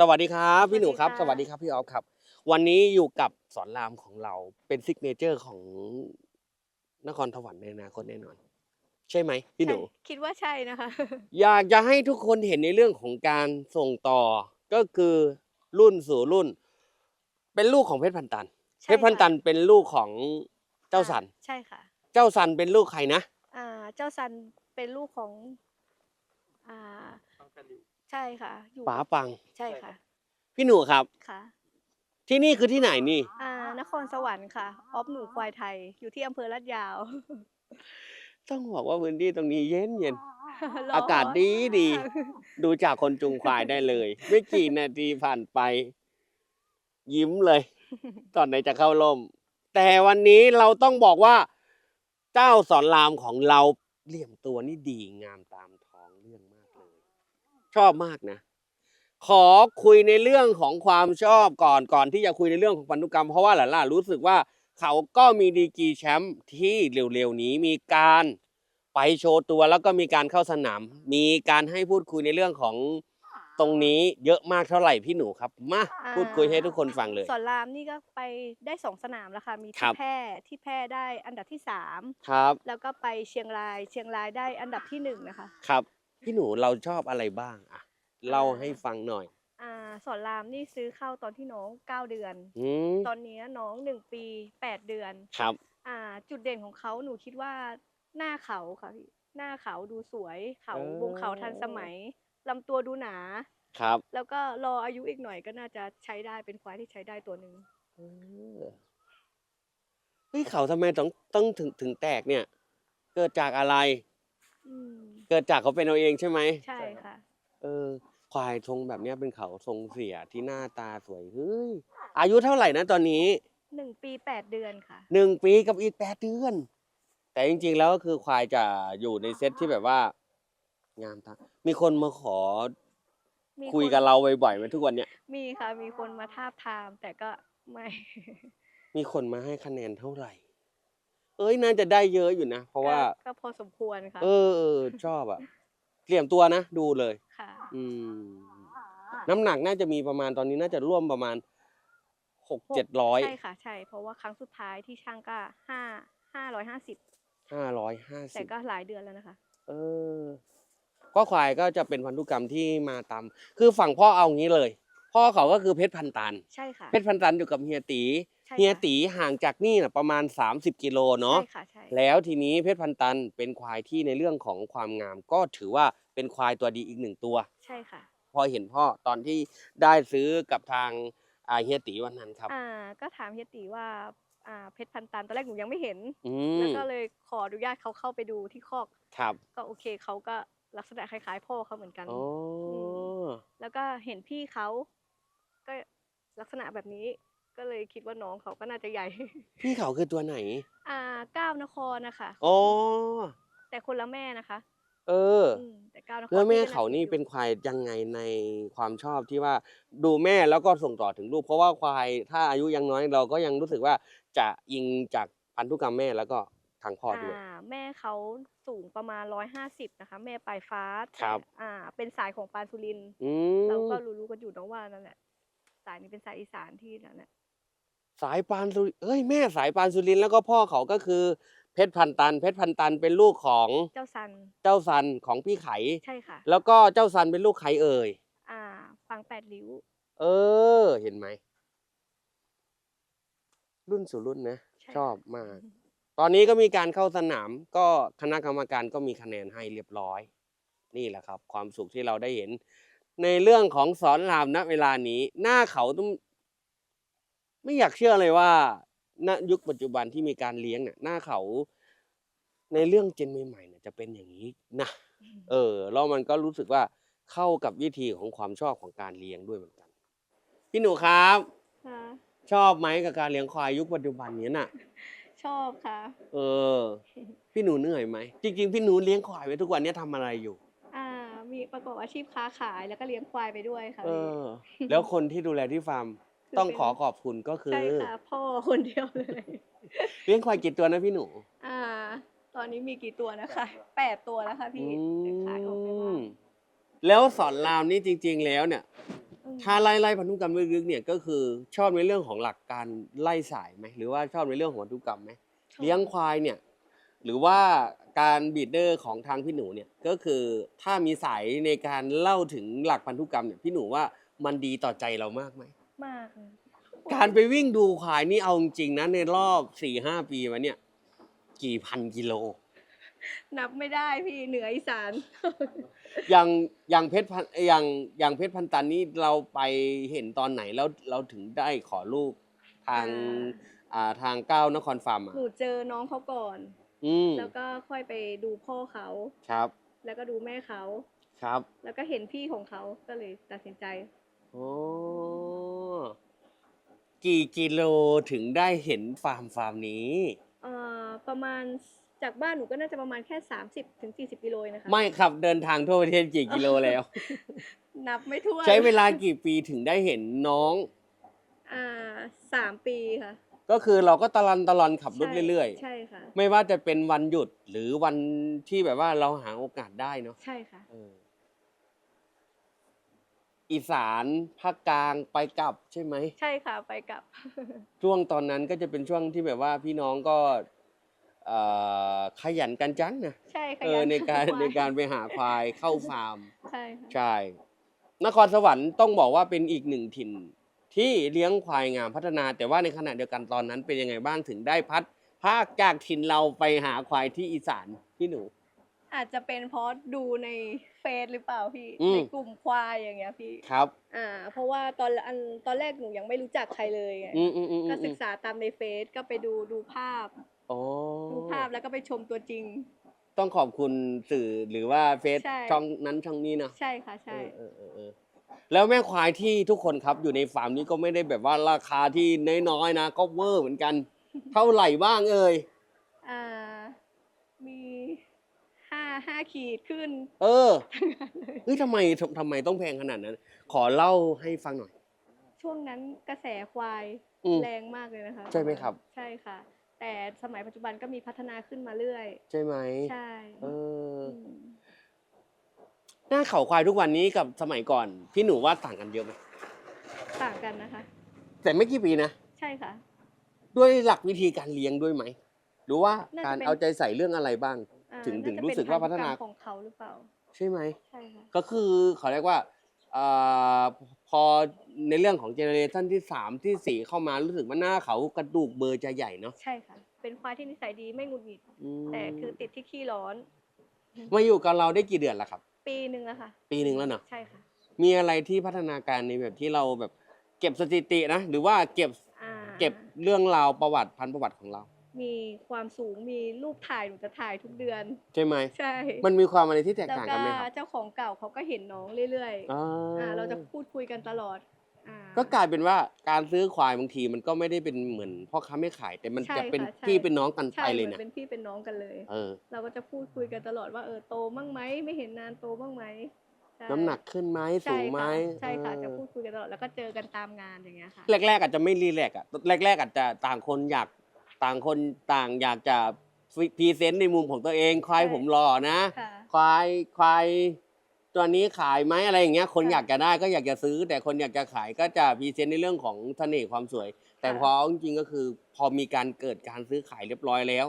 สวัสดีครับ พี่หนูครับสสวัวัสสดีดีคค่ะรับพี่ออฟครับ วันนี้อยู่กับสอนรามของเราเป็นซิกเนเจอร์ของนครสวรรค์ในอนาคตแน่นอน ใช่ไหมพี่หนูใช่คิดว่าใช่นะคะ อยากจะให้ทุกคนเห็นในเรื่องของการส่งต่อ ก็คือรุ่นสู่รุ่น เป็นลูกของเพชรพันตันใช่เพชรพันตันค่ะเป็นลูกของเจ้าสันอ่ใช่ค่ะ เจ้าสันเป็นลูกใครนะ อ่า เจ้าซันเป็นลูกของ อ่า ใช่ค่ะ อยู่ป๋ากับปัง ใช่ค่ะพี่หนูครับ ค่ะ ที่นี่คือที่ไหนนี่ อ่านครสวรรค์ค่ะออฟหนูควายไทยอยู่ที่อำเภอลาดยาว ต้องบอกว่าพื้นที่ตรงนี้เย็นเย็นร้นอากาศดีดี ดูจากคนจุงควายได้เลย ไม่กี่นาทีผ่านไป ยิ้มเลย ตอนไหนจะเข้าร่ม แต่วันนี้เราต้องบอกว่า เจ้าสอนรามของเราเหลี่ยมตัวนี่ดีงามตามท้องเรื่องมากเลย ชอบมากนะ ขอคุยในเรื่องของความชอบก่อนก่อนที่จะคุยในเรื่องของพันธุกรรมเพราะว่าหล่าๆรู้สึกว่าเขาก็มีดีกรีแชมป์ที่เร็วๆนี้มีการไปโชว์ตัวแล้วก็มีการเข้าสนาม มีการให้พูดคุยในเรื่องของตรงนี้เยอะมากเท่าไหร่พี่หนูครับ มาอ่าพูดคุยให้ทุกคนฟังเลยสอนรามนี่ก็ไปได้สองสนามแล้วค่ะมีครัที่บแพร่ที่แพร่ได้อันดับที่สามครับ แล้วก็ไปเชียงรายเชียงรายได้อันดับที่หนึ่งนะคะ ครับ พี่หนูเราชอบอะไรบ้างอะเล่าให้ฟังหน่อย อ่า สอนรามนี่ซื้อเข้าตอนที่น้องเก้าเดือน อืมตอนนี้น้องหนึ่งปีแปดเดือน ครับ อ่า จุดเด่นของเขาหนูคิดว่าหน้าเขาค่ะพี่หน้าเขาดูสวย เขาเออ วงเขาทันสมัยลำตัวดูหนา ครับแล้วก็รออายุอีกหน่อยก็น่าจะใช้ได้เป็นควายที่ใช้ได้ตัวหนึ่งเออเฮ้ยเขาทำไมต้องต้องถึงถึงแตกเนี่ย เกิดจากอะไร อืมเกิดจากเขาเป็นเอาเองใช่ไหมใช่ค่ะ เออ ควายทรงแบบเนี้ยเป็นเขาทรงเสียที่หน้าตาสวยเฮ้ยอายุเท่าไหร่นะตอนนี้หนึ่งปีแปดเดือนค่ะ หนึ่งปีกับอีกแปดเดือน แต่จริงๆแล้วก็คือควายจะอยู่ในเซตที่แบบว่า งามตามีคนมาขอมีคุยนกับเราบ่อยๆไหมทุกวันเนี้ยมีค่ะ มีคนมาทาบทาม แต่ก็ไม่ มีคนมาให้คะแนนเท่าไหร่เอ้ยน่าจะได้เยอะอยู่นะ เพราะว่า ก็ก็พอสมควรค่ะเออเออชอบอะเตรียมตัวนะ ดูเลย ค่ะ อืม น้ำหนักน่าจะมีประมาณตอนนี้น่าจะร่วมประมาณหกเจ็ดร้อยใช่ค่ะ ใช่ เพราะว่าครั้งสุดท้ายที่ช่างก็ห้าห้าร้อยห้าสิบห้าร้อยห้าแต่สิบก็หลายเดือนแล้วนะคะ เออ ก็ควายก็จะเป็นพันธุกรรมที่มาตามคือฝั่งพ่อเอางี้เลย พ่อเขาก็คือเพชรพันตัน ใช่ค่ะ เพชรพันตันอยู่กับเฮียตีใช่ เฮียค่ะตีห่างจากนี่นะประมาณ 30 กิโลเนาะใช่ค่ะใช่แล้วทีนี้เพชรพันตันเป็นควายที่ในเรื่องของความงาม ก็ถือว่าเป็นควายตัวดีอีกหนึ่งตัว ใช่ค่ะพอเห็นพ่อตอนที่ได้ซื้อกับทางอ่าเฮียตีวันนั้นครับ อ่าก็ถามเฮียตีว่าอ่าเพชรพันตันตอนแรกหนูยังไม่เห็น อืแล้วมก็เลยขออนุญาตเขาเข้าไปดูที่คอก ครับก็โอเคเขาก็ลักษณะคล้ายๆ พ่อเขาเหมือนกัน อ๋ออแล้วก็เห็นพี่เขาก็ลักษณะแบบนี้ ก็เลยคิดว่าน้องเขาก็น่าจะใหญ่ พี่เขาคือตัวไหน อ่าก้าวนครนะคะอ๋อ แต่คนละแม่นะคะ เอออืมแต่ก้าวนครแล้วแม่ที่ก็เขานี่อยู่เป็นควายยังไงในความชอบที่ว่าดูแม่แล้วก็ส่งต่อถึงลูก เพราะว่าควายถ้าอายุยังน้อยเราก็ยังรู้สึกว่าจะยิงจากพันธุกรรมแม่แล้วก็ทางพ่อด้วย อ่าแม่เขาสูงประมาณร้อยห้าสิบนะคะ แม่ปลายฟ้าครับแต่อ่า เป็นสายของปานสุรินทร์อืเรามก็รู้ๆกันอยู่เนอะว่านั่นแหละสายนี้เป็นสายอีสานที่นั่นแหละ สายปานสุริเอ้ยแม่สายปานสุรินทร์แล้วก็พ่อเขาก็คือเพชรพันตัน เพชรพันตันเป็นลูกของเจ้าซันเจ้าซันของพี่ไขใช่ค่ะ แล้วก็เจ้าซันเป็นลูกใครเอ่ยอ่าฟังแปดริ้ว เออ เห็นไหม รุ่นสู่รุ่นนะ ใช่ชอบค่ะมาก ตอนนี้ก็มีการเข้าสนาม ก็คณะกรรมการก็มีคะแนนให้เรียบร้อย นี่แหละครับ ความสุขที่เราได้เห็น ในเรื่องของสอนรามณเวลานี้ หน้าเขาต้อง ไม่อยากเชื่อเลยว่าณยุคปัจจุบันที่มีการเลี้ยงเนี่ยหน้าเขา ในเรื่องเจนใหม่ๆเนี่ยจะเป็นอย่างนี้นะเออแล้วมันก็รู้สึกว่าเข้ากับวิธีของความชอบของการเลี้ยงด้วยเหมือนกัน พี่หนูครับค่ะชอบไหมกับการเลี้ยงควายยุคปัจจุบันนี้น่ะ ชอบค่ะ เออ พี่หนูเหนื่อยไหมจริงๆพี่หนูเลี้ยงควายไว้ทุกวันนี้ทำอะไรอยู่ อ่า มีประกอบอาชีพค้าขายแล้วก็เลี้ยงควายไปด้วยค่ะเอพี่อแล้วคนที่ดูแลที่ฟาร์มคือ ต้องเป็นขอขอบคุณก็คือใช่ค่ะพ่อคนเดียวเลยเลี้ยงควายกี่ตัวนะพี่หนู อ่า ตอนนี้มีกี่ตัวนะคะแปดตัวแล้วค่ะอืพี่แต่ขายออกไปบ้างมแล้วสอนรามนี่จริง ๆ แล้วเนี่ยอืมถ้าไล่ไล่พันธุกรรมลึกๆเนี่ยก็คือชอบในเรื่องของหลักการไล่สายไหมหรือว่าชอบในเรื่องของพันธุกรรมไหมชอบเลี้ยงควายเนี่ย หรือว่าการบีดเดอร์ของทางพี่หนูเนี่ยก็คือถ้ามีสายในการเล่าถึงหลักพันธุกรรมเนี่ยพี่หนูว่ามันดีต่อใจเรามากไหม มากเลยการไปวิ่งดูควายนี่เอาจริงๆนะในรอบสี่ห้าปีมาเนี่ย กี่พันกิโล นับไม่ได้พี่เหนืออีสาน อย่างอย่างเพชรพันอย่างอย่างเพชรพันตันนี่เราไปเห็นตอนไหนแล้วเราถึงได้ขอลูกทางอ่าอ่าทางก้าวนครฟาร์มอะหนูเจอน้องเขาก่อน อืมแล้วก็ค่อยไปดูพ่อเขา ครับแล้วก็ดูแม่เขา ครับ แล้วก็เห็นพี่ของเขาก็เลยตัดสินใจ โอ้กี่กิโลถึงได้เห็นฟาร์มฟาร์มนี้ เอ่อประมาณจากบ้านหนูก็น่าจะประมาณแค่ 30ถึง40กิโลเองนะคะ ไม่ครับเดินทางทั่วประเทศกี่กิโลแล้ว นับไม่ถ้วนใช้เวลากี่ปีถึงได้เห็นน้อง อ่าสามปีค่ะก็คือเราก็ตะลันตะลอนขับรถใช่เรื่อยใช่ค่ะๆไม่ว่าจะเป็นวันหยุดหรือวันที่แบบว่าเราหาโอกาสได้เนาะใช่ค่ะ เออ อีสานภาคกลางไปกลับใช่ไหม ใช่ค่ะไปกลับ ช่วงตอนนั้นก็จะเป็นช่วงที่แบบว่าพี่น้องก็เอ่อขยันกันจังนะใช่ค่ะเออยันในการควายในการไปหาควายเข้าฟาร์ม ใช่ค่ะใช่ นครสวรรค์ต้องบอกว่าเป็นอีกหนึ่งถิ่น ที่เลี้ยงควายงามพัฒนา แต่ว่าในขณะเดียวกันตอนนั้นเป็นยังไงบ้างถึงได้พัดภาคจากถิ่นเราไปหาควายที่อีสานพี่หนู อาจจะเป็นเพราะดูในเฟซหรือเปล่าพี่อืม ในกลุ่มควายอย่างเงี้ยพี่ ครับ อ่า เพราะว่าตอนอันตอนแรกหนูยังไม่รู้จักใครเลยไงอืมอืมอืมก็อืศึมกษาตามในเฟซก็ไปดูดูภาพอ๋อดูภาพแล้วก็ไปชมตัวจริง ต้องขอบคุณสื่อหรือว่าเฟซใช่ ช่องนั้นช่องนี้เนาะใช่ค่ะใช่ เออเออเออแล้วแม่ควายที่ทุกคนครับอยู่ในฟาร์มนี้ก็ไม่ได้แบบว่าราคาที่น้อยๆนะ ก็เวอร์เหมือนกัน เท่าไหร่บ้างเอ่ย อ่า มี ห้าห้าขีดขึ้นเออทั้งนั้นเลย เฮ้ยทำไมทำทำไมต้องแพงขนาดนั้น ขอเล่าให้ฟังหน่อย ช่วงนั้นกระแสควายอืม แรงมากเลยนะคะใช่ไหมครับ ใช่ค่ะ แต่สมัยปัจจุบันก็มีพัฒนาขึ้นมาเรื่อย ใช่ไหมใช่เออมหน้าเขาควายทุกวันนี้กับสมัยก่อน พี่หนูว่าต่างกันเยอะไหมต่างกันนะคะ แต่ไม่กี่ปีนะ ใช่ค่ะ ด้วยหลักวิธีการเลี้ยงด้วยไหมหรือว่าน่าจะการเป็นเอาใจใส่เรื่องอะไรบ้างอ่า ถึงถึงน่จะรู้สึกว่าพัฒนาเป็พันธุกรรมของเขาหรือเปล่า ใช่ไหม ใช่ค่ะ ก็คือเขาเรียกว่าเอ่อพอในเรื่องของเจเนอเรชันที่สามที่สี่เข้ามารู้สึกว่าหน้าเขากระดูกเบอร์จะใหญ่เนาะใช่ค่ะ เป็นควายที่นิสัยดีไม่หงุดหงิดมแต่คือติดที่ขี้ร้อน มาอยู่กับเราได้กี่เดือนแล้วครับ ปีหนึ่งแล้วค่ะ ปีหนึ่งแล้วเนาะใช่ค่ะ มีอะไรที่พัฒนาการในแบบที่เราแบบเก็บสถิตินะ หรือว่าเก็บอ่าเก็บเรื่องราวประวัติพันธุ์ประวัติของเรา มีความสูงมีรูปถ่ายหนูจะถ่ายทุกเดือน ใช่ไหม ใช่มันมีความอะไรที่แตกแล้วต่างก็กันไหมครับ เจ้าของเก่าเขาก็เห็นน้องเรื่อยอ่าๆอ่าเราจะพูดคุยกันตลอดอ่า ก็กลายเป็นว่าการซื้อควายบางทีมันก็ไม่ได้เป็นเหมือนพ่อค้าไม่ขาย แต่มันใช่จะเป็นค่ะใช่ พี่เป็นน้องกันใช่ไปเหเลมืยอนนะเป็นพี่เป็นน้องกันเลย เออ เราก็จะพูดคุยกันตลอดว่าเออโตบ้างไหมไม่เห็นนานโตบ้างไหมใช่น้ำหนักขึ้นไหมสูใช่งไหมค่ะใช่ค่ะเออจะพูดคุยกันตลอดแล้วก็เจอกันตามงานอย่างเงี้ยค่ะ แรกๆอาจจะไม่รีแลกซ์อะแรกๆอาจจะต่างคนอยาก ต่างคนต่างอยากจะพรีเซนต์ในมุมของตัวเองควายใช่ผมหล่อนะ ค่ะ ควายควายตัวนี้ขายไหมอะไรอย่างเงี้ย คนค่ะอยากจะได้ก็อยากจะซื้อ แต่คนอยากจะขายก็จะพรีเซนต์ในเรื่องของเสน่ห์ความสวย แต่ค่ะ พอเอาจริงๆก็คือ พอมีการเกิดการซื้อขายเรียบร้อยแล้ว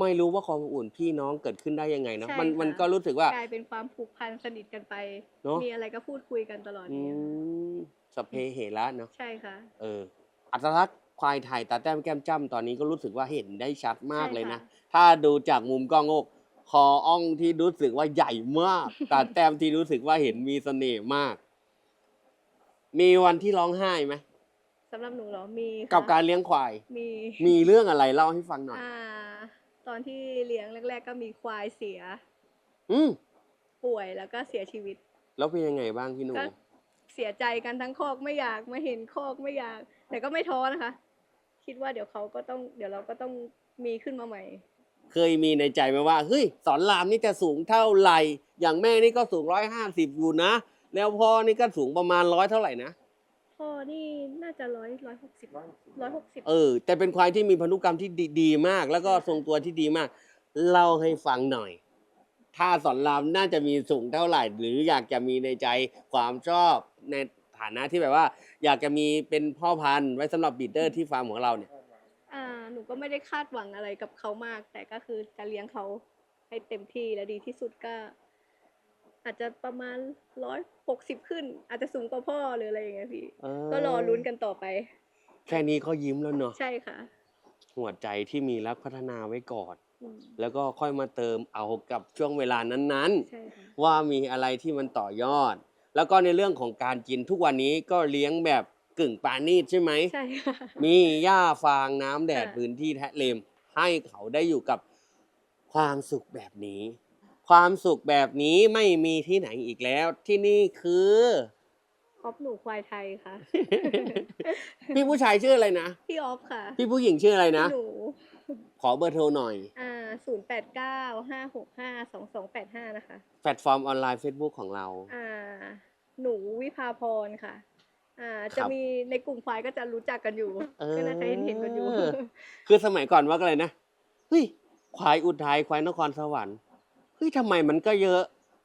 ไม่รู้ว่าความอบอุ่นพี่น้องเกิดขึ้นได้ยังไงเนาะใช่มันค่ะมันก็รู้สึกว่า กลายเป็นความผูกพันสนิทกันไป เนอะ มีอะไรก็พูดคุยกันตลอดออืย่างเงี้ยค่ะมสพเพเหระเนาะใช่ค่ะ เออ อัตลักษณ์ ควายไทยตาแต้มแก้มจ้ำตอนนี้ก็รู้สึกว่าเห็นได้ชัดมากใช่เลยนะค่ะถ้าดูจากมุมกล้องโอกคออ่องที่รู้สึกว่าใหญ่มากตาแต้มที่รู้สึกว่าเห็นมีเสน่ห์มาก มีวันที่ร้องไห้ไหมสำหรับหนูเหรอมีค่ะกับการเลี้ยงควาย มีมีเรื่องอะไรเล่าให้ฟังหน่อย อ่าตอนที่เลี้ยงแรก ๆ ก็มีควายเสียอืมป่วยแล้วก็เสียชีวิต แล้วเป็นยังไงบ้างพี่หนู ก็เสียใจกันทั้งคอกไม่อยากมาเห็นคอกไม่อยาก แต่ก็ไม่ท้อนะคะ คิดว่าเดี๋ยวเขาก็ต้องเดี๋ยวเราก็ต้องมีขึ้นมาใหม่ เคยมีในใจไหมว่าเฮ้ยสอนรามนี่จะสูงเท่าไหร่ อย่างแม่นี่ก็สูงร้อยห้าสิบอยู่นะ แล้วพ่อนี่ก็สูงประมาณร้อยเท่าไหร่นะพ่อนี่น่าจะร้อยร้อยหกสิบร้อยหกสิบเออ แต่เป็นควายที่มีพันธุกรรมที่ดีดีมาก แล้วก็ทรงตัวที่ดีมากเล่าให้ฟังหน่อย ถ้าสอนรามน่าจะมีสูงเท่าไหร่ หรืออยากจะมีในใจความชอบใน ฐานะที่แบบว่า อยากจะมีเป็นพ่อพันธุ์ไว้สำหรับบีดเดอร์ที่ฟาร์มของเราเนี่ยอ่าหนูก็ไม่ได้คาดหวังอะไรกับเขามาก แต่ก็คือจะเลี้ยงเขาให้เต็มที่และดีที่สุดก็ อาจจะประมาณร้อยหกสิบขึ้น อาจจะสูงกว่าพ่อหรืออะไรอย่างเงี้ยพี่เออก็รอลุ้นกันต่อไป แค่นี้ก็ยิ้มแล้วเนาะใช่ค่ะหัวใจที่มีรักพัฒนาไว้ก่อน อืมแล้วก็ค่อยมาเติมเอากับช่วงเวลานั้นใช่ค่ะ ๆ ว่ามีอะไรที่มันต่อยอด แล้วก็ในเรื่องของการกินทุกวันนี้ก็เลี้ยงแบบกึ่งปานีตใช่ไหมใช่ค่ะ มีหญ้าฟางน้ำแดดค่ะ พื้นที่แทะเลม ให้เขาได้อยู่กับความสุขแบบนี้ ความสุขแบบนี้ไม่มีที่ไหนอีกแล้ว ที่นี่คือ ออฟหนูควายไทยค่ะ พี่ผู้ชายชื่ออะไรนะ พี่ออฟค่ะพี่ผู้หญิงชื่ออะไรนะ หนู ขอเบอร์โทรหน่อย อ่าศูนย์แปดเก้าห้าหกห้าสองสองแปดห้านะคะ แพลตฟอร์มออนไลน์ Facebook ของเรา อ่า หนูวิภาพรค่ะ อ่าครัจะบมีในกลุ่มควายก็จะรู้จักกันอยู่ เออ ก็น่าจะเห็นเห็นกันอยู่ คือสมัยก่อนว่าอะไรนะเฮ้ยควายอุทัยควายนครสวรรค์เฮ้ยทำไมมันก็เยอะ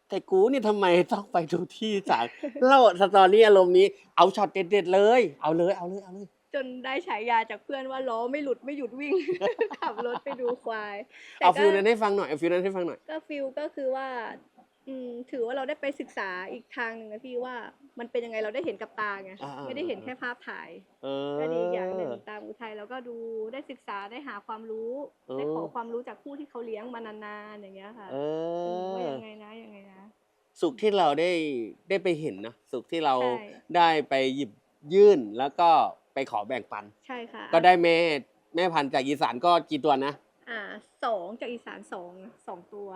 แต่กูนี่ทำไมต้องไปทุกที่สารเล่าสตอรี่อารมณ์นี้เอาช็อตเด็ดๆเลย เอาเลยเอาเลยเอาเลย จนได้ฉายาจากเพื่อนว่าล้อไม่หลุดไม่หยุดวิ่ง ขับรถไปดูควายแต่เอาก็ฟิลนั้นให้ฟังหน่อยเอาฟิลนั้นให้ฟังหน่อย ก็ฟิลก็คือว่า อืมถือว่าเราได้ไปศึกษาอีกทางหนึ่งนะพี่ว่ามันเป็นยังไงเราได้เห็นกับตาไงอ่าๆ ไม่ได้เห็นแค่ภาพถ่าย เออ ก็ดีอย่างหนึ่งตามอุทัยแล้วก็ดูได้ศึกษาได้หาความรู้เออ ได้ขอความรู้จากผู้ที่เขาเลี้ยงมานานๆอย่างเงี้ยค่ะเอมว่าอ ยังไงนะยังไงนะ สุขที่เราได้ได้ไปเห็นนะสุขที่เราใช่ ได้ไปหยิบยื่นแล้วก็ ไปขอแบ่งปัน ใช่ค่ะก็ได้แม่แม่พันธุ์จากอีสานก็กี่ตัวนะ อ่าสองจากอีสานสองสองตัว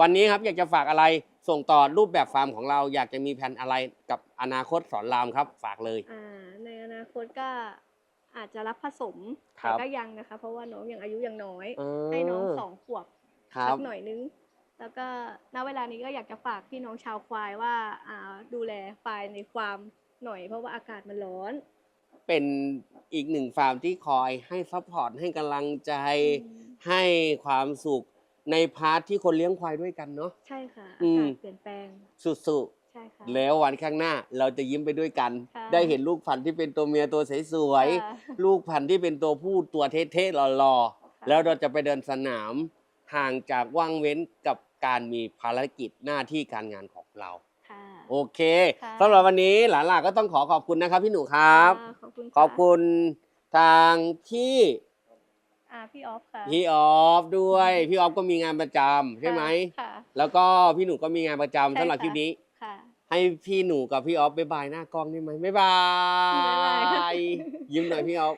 วันนี้ครับอยากจะฝากอะไรส่งต่อรูปแบบฟาร์มของเราอยากจะมีแผนอะไรกับอนาคตสอนรามครับ ฝากเลย อ่า ในอนาคตก็อาจจะรับผสมครัแต่บก็ยังนะคะ เพราะว่าน้องยังอายุยังน้อย เอให้น้องสองขวบครัสับ หน่อยนึง แล้วก็ณเวลานี้ก็อยากจะฝากพี่น้องชาวควายว่าอ่าดูแลควายในฟาร์มหน่อย เพราะว่าอากาศมันร้อน เป็นอีกหนึ่งฟาร์มที่คอยให้ซัพพอร์ตให้กำลังใจอืมให้ความสุขในพาร์ทที่คนเลี้ยงควายด้วยกันเนาะ ใช่ค่ะอือามกาศเปลี่ยนแปลง สุดใช่ค่ะ ๆแล้ววันข้างหน้าเราจะยิ้มไปด้วยกัน ค่ะ ได้เห็นลูกพันธุ์ที่เป็นตัวเมียตัวสวยค่ะ ๆลูกพันธุ์ที่เป็นตัวผู้ตัวเท่ๆหล่อๆแล้วเราจะไปเดินสนามห่างจากว่างเว้นกับการมีภารกิจหน้าที่การงานของเราค่ะ โอเคค่ะ สำหรับวันนี้หลานหลาก็ต้องขอขอบคุณนะครับ พี่หนูครับะขอบคุณขอบคุณทางที่อ่าพี่ออฟค่ะพี่ออฟด้วยพี่ออฟก็มีงานประจำใช่ไหมค่ะ แล้วก็พี่หนูก็มีงานประจำใช่สำหรับค่ะคลิปนี้ ค่ะ ให้พี่หนูกับพี่ออฟบ๊ายบายหน้ากล้องได้ไหมบ๊ายบาบ๊ายบายค่ะยยิ้มหน่อยพี่ออฟ